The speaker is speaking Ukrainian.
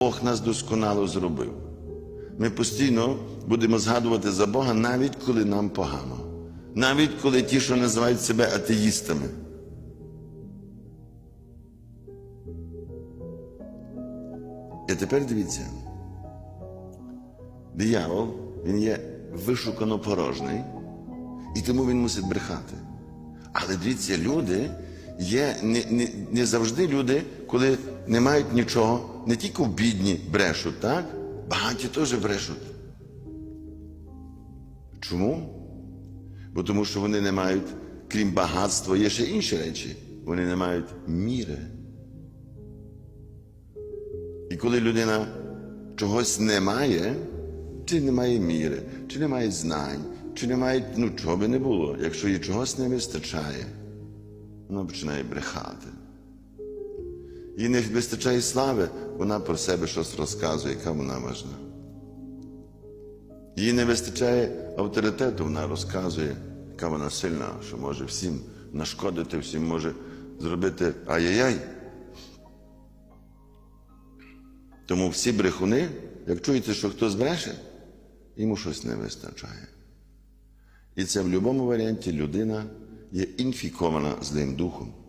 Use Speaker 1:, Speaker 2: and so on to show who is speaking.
Speaker 1: Бог нас досконало зробив. Ми постійно будемо згадувати за Бога, навіть коли нам погано, навіть коли ті, що називають себе атеїстами. І тепер дивіться. Диявол, він є вишукано порожний, і тому він мусить брехати. Але дивіться, люди є не, не, не завжди люди, коли не мають нічого, не тільки в бідні брешуть, так? Багаті теж брешуть. Чому? Бо тому що вони не мають, крім багатства, є ще інші речі. Вони не мають міри. І коли людина чогось не має, чи не має міри, чи не має знань, чи не має, ну чого би не було, якщо їй чогось не вистачає, вона починає брехати. Їй не вистачає слави, вона про себе щось розказує, яка вона важна. Їй не вистачає авторитету, вона розказує, яка вона сильна, що може всім нашкодити, всім може зробити ай-яй-яй. Тому всі брехуни, як чуєте, що хтось бреше, йому щось не вистачає. І це в будь-якому варіанті людина є інфікована злим духом.